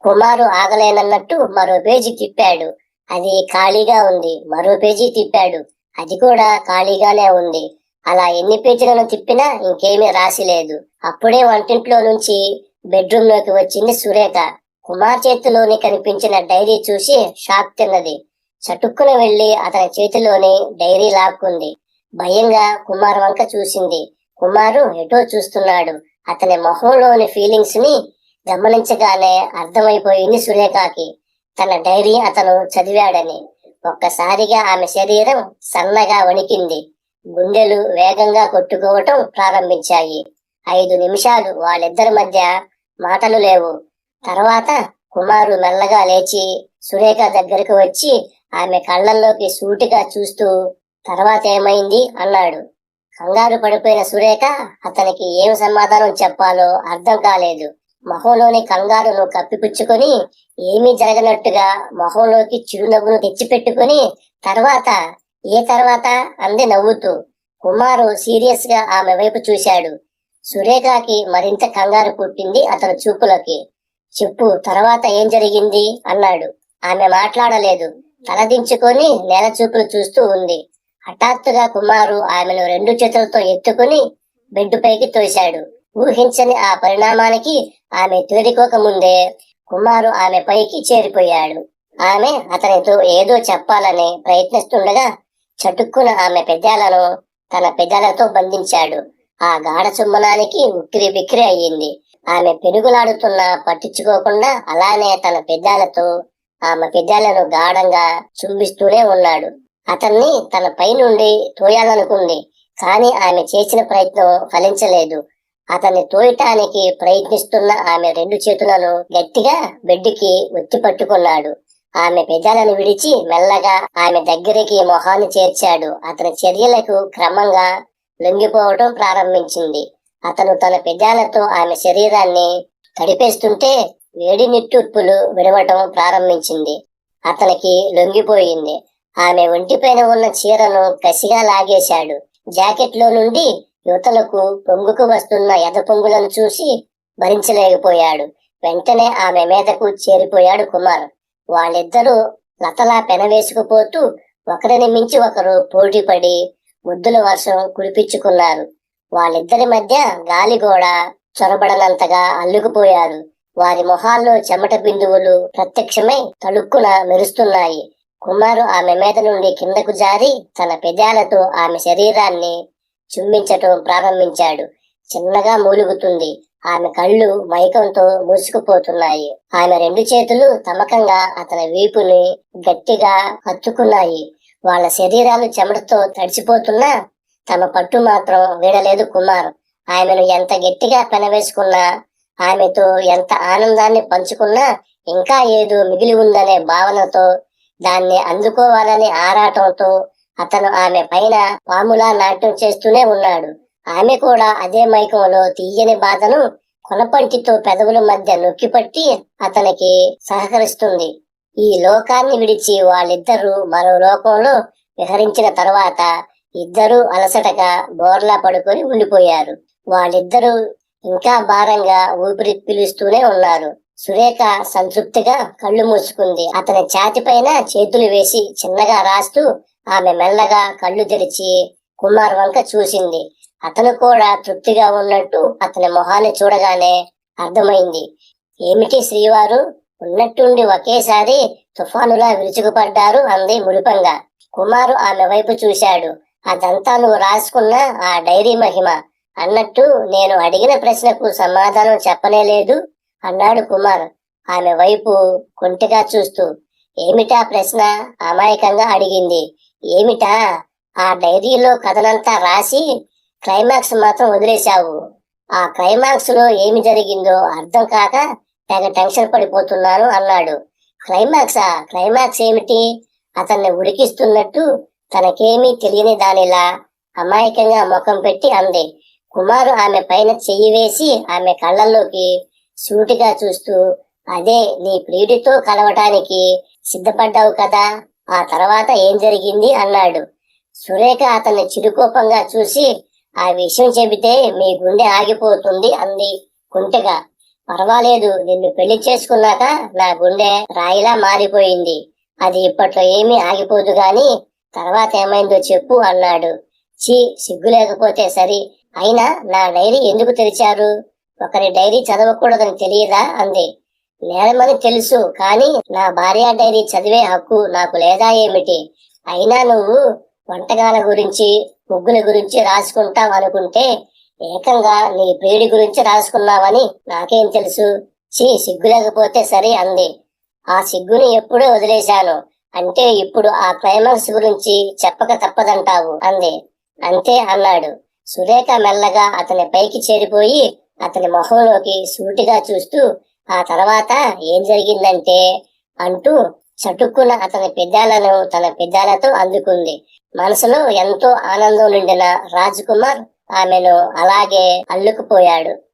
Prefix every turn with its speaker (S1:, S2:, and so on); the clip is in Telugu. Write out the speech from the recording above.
S1: కుమారు ఆగలేనన్నట్టు మరో పేజీ తిప్పాడు. అది ఖాళీగా ఉంది. మరో పేజీ తిప్పాడు. అది కూడా ఖాళీగానే ఉంది. అలా ఎన్ని పేజీలను తిప్పినా ఇంకేమీ రాసి లేదు. అప్పుడే వంటింట్లో నుంచి బెడ్రూమ్లోకి వచ్చింది సురేఖ. కుమార్ చేతిలోని కనిపించిన డైరీ చూసి షాక్ తిన్నది. చటుక్కున వెళ్ళి అతని చేతిలోని డైరీ లాక్కుంది. భయంగా కుమార్ వంక చూసింది. కుమారు ఎటో చూస్తున్నాడు. అతని మొహంలోని ఫీలింగ్స్ని గమనించగానే అర్థమైపోయింది సురేఖకి. తన డైరీ అతను చదివాడని. ఒక్కసారిగా ఆమె శరీరం సన్నగా వణికింది. గుండెలు వేగంగా కొట్టుకోవటం ప్రారంభించాయి. ఐదు నిమిషాలు వాళ్ళిద్దరి మధ్య మాటలు లేవు. తర్వాత కుమారు మెల్లగా లేచి సురేఖ దగ్గరకు వచ్చి ఆమె కళ్ళల్లోకి సూటిగా చూస్తూ తర్వాత ఏమైంది? అన్నాడు. కంగారు పడిపోయిన సురేఖ అతనికి ఏం సమాధానం చెప్పాలో అర్థం కాలేదు. మొహంలోని కంగారును కప్పిపుచ్చుకొని ఏమీ జరగనట్టుగా మొహంలోకి చిరునవ్వును తెచ్చిపెట్టుకుని తర్వాత ఏ తర్వాత అంది నవ్వుతూ. కుమారు సీరియస్గా ఆమె వైపు చూశాడు. సురేఖకి మరింత కంగారు పుట్టింది అతని చూపులకి. చెప్పు తర్వాత ఏం జరిగింది? అన్నాడు. ఆమె మాట్లాడలేదు. తలదించుకొని నేల చూపులు చూస్తూ ఉంది. హఠాత్తుగా కుమారు ఆమెను రెండు చేతులతో ఎత్తుకుని బెడ్ పైకి తోశాడు. ఊహించని ఆ పరిణామానికి ఆమె తేరుకోక ముందే కుమారు ఆమె పైకి చేరిపోయాడు. ఆమె అతనితో ఏదో చెప్పాలని ప్రయత్నిస్తుండగా చటుక్కున ఆమె పెదాలను తన పెదాలతో బంధించాడు. ఆ గాఢ చుమ్మనానికి ఉక్కిరి బిక్కిరి అయ్యింది. ఆమె పెనుగులాడుతున్నా పట్టించుకోకుండా అలానే తన పెదాలతో ఆమె పెదాలను గాఢంగా చుంబిస్తూనే ఉన్నాడు. అతన్ని తన పై నుండి తోయాలనుకుంది కానీ ఆమె చేసిన ప్రయత్నం ఫలించలేదు. అతన్ని తోయటానికి ప్రయత్నిస్తున్న ఆమె రెండు చేతులను గట్టిగా బెడ్డుకి ఒత్తి పట్టుకున్నాడు. ఆమె పెదాలను విడిచి మెల్లగా ఆమె దగ్గరికి మొహాన్ని చేర్చాడు. అతని చర్యలకు క్రమంగా లొంగిపోవటం ప్రారంభించింది. అతను తన పెదాలతో ఆమె శరీరాన్ని తడిపేస్తుంటే వేడి నిట్టూర్పులు విడవటం ప్రారంభించింది. అతనికి లొంగిపోయింది. ఆమె ఒంటిపైన ఉన్న చీరను కసిగా లాగేశాడు. జాకెట్లో నుండి యువతలకు పొంగుకు వస్తున్న ఎద పొంగులను చూసి భరించలేకపోయాడు. వెంటనే ఆమె మీదకు చేరిపోయాడు కుమార్. వాళ్ళిద్దరూ లతలా పెనవేసుకుపోతూ ఒకరిని మించి ఒకరు పోటీపడి ముద్దుల వర్షం కురిపించుకున్నారు. వాళ్ళిద్దరి మధ్య గాలి కూడా చొరబడనంతగా అల్లుకుపోయారు. వారి మొహాల్లో చెమట బిందువులు ప్రత్యక్షమై తళుక్కున మెరుస్తున్నాయి. కుమారు ఆమె మీద నుండి కిందకు జారి తన పెదాలతో ఆమె శరీరాన్ని చుంబించటం ప్రారంభించాడు. చిన్నగా మూలుగుతుంది. ఆమె కళ్ళు మైకంతో మూసుకుపోతున్నాయి. ఆమె రెండు చేతులు తమకంగా అతని వీపుని గట్టిగా హత్తుకున్నాయి. వాళ్ళ శరీరాలు చెమటతో తడిచిపోతున్నా తమ పట్టు మాత్రం వీడలేదు కుమార్. ఆమెను ఎంత గట్టిగా పెనవేసుకున్నా ఆమెతో ఎంత ఆనందాన్ని పంచుకున్నా ఇంకా ఏదో మిగిలి ఉందనే భావనతో దాన్ని అందుకోవాలని ఆరాటంతో అతను ఆమె పైన పాములా నాట్యం చేస్తూనే ఉన్నాడు. ఆమె కూడా అదే మైకంలో తీయని బాధను కొనపంటితో పెదవుల మధ్య నొక్కిపట్టి అతనికి సహకరిస్తుంది. ఈ లోకాన్ని విడిచి వాళ్ళిద్దరూ మరో లోకంలో విహరించిన తర్వాత ఇద్దరూ అలసటగా బోర్లా పడుకొని ఉండిపోయారు. వాళ్ళిద్దరూ ఇంకా భారంగా ఊపిరి పిలుస్తూనే ఉన్నారు. సురేఖ సంతృప్తిగా కళ్ళు మూసుకుంది. అతని ఛాతిపైన చేతులు వేసి చిన్నగా రాస్తూ ఆమె మెల్లగా కళ్ళు తెరిచి కుమార్ వంక చూసింది. అతను కూడా తృప్తిగా ఉన్నట్టు అతని మొహాన్ని చూడగానే అర్థమైంది. ఏమిటి శ్రీవారు? ఉన్నట్టుండి ఒకేసారి తుఫానులా విరుచుకుపడ్డారు అంది మురిపంగా కుమారు ఆమె వైపు చూశాడు. అదంతా నువ్వు రాసుకున్న ఆ డైరీ మహిమ. అన్నట్టు నేను అడిగిన ప్రశ్నకు సమాధానం చెప్పనే లేదు అన్నాడు కుమార్ ఆమె వైపు కొంటిగా చూస్తూ. ఏమిటా ప్రశ్న? అమాయకంగా అడిగింది. ఏమిటా? ఆ డైరీలో కథనంతా రాసి క్లైమాక్స్ మాత్రం వదిలేశావు. ఆ క్లైమాక్స్లో ఏమి జరిగిందో అర్థం కాక తెగ టెన్షన్ పడిపోతున్నాను అన్నాడు. క్లైమాక్సా? క్లైమాక్స్ ఏమిటి? అతన్ని ఉడికిస్తున్నట్టు తనకేమీ తెలియని దానిలా అమాయకంగా ముఖం పెట్టి అంది. కుమారు ఆమె పైన చెయ్యి వేసి ఆమె కళ్ళల్లోకి సూటిగా చూస్తూ అదే నీ ప్రియుడితో కలవటానికి సిద్ధపడ్డావు కదా? ఆ తర్వాత ఏం జరిగింది అన్నాడు. సురేఖ అతన్ని చిరుకోపంగా చూసి ఆ విషయం చెబితే మీ గుండె ఆగిపోతుంది అంది కుంటగా. పర్వాలేదు నిన్ను పెళ్ళి చేసుకున్నాక నా గుండె రాయిలా మారిపోయింది. అది ఇప్పట్లో ఏమీ ఆగిపోదు గాని తర్వాత ఏమైందో చెప్పు అన్నాడు. చీ సిగ్గు లేకపోతే సరి. అయినా నా డైరీ ఎందుకు తెరిచారు? ఒకరి డైరీ చదవకూడదని తెలియదా? అంది. నేరమని తెలుసు కానీ నా భార్య డైరీ చదివే హక్కు నాకు లేదా ఏమిటి? అయినా నువ్వు వంటకాల గురించి ముగ్గుల గురించి రాసుకుంటావు అనుకుంటే ఏకంగా నీ ప్రియుడి గురించి రాసుకున్నావని నాకేం తెలుసు? చీ సిగ్గు లేకపోతే సరే అంది. ఆ సిగ్గుని ఎప్పుడో వదిలేశాను. అంటే ఇప్పుడు ఆ క్లైమాక్స్ గురించి చెప్పక తప్పదంటావు అంది. అంతే అన్నాడు. సురేఖ మెల్లగా అతని పైకి చేరిపోయి అతని మొహంలోకి సూటిగా చూస్తూ ఆ తర్వాత ఏం జరిగిందంటే అంటూ చటుక్కున అతని పెద్దాలను తన పెద్దాలతో అందుకుంది. మనసులో ఎంతో ఆనందం నిండిన రాజ్ కుమార్ ఆమెను అలాగే అల్లుకుపోయాడు.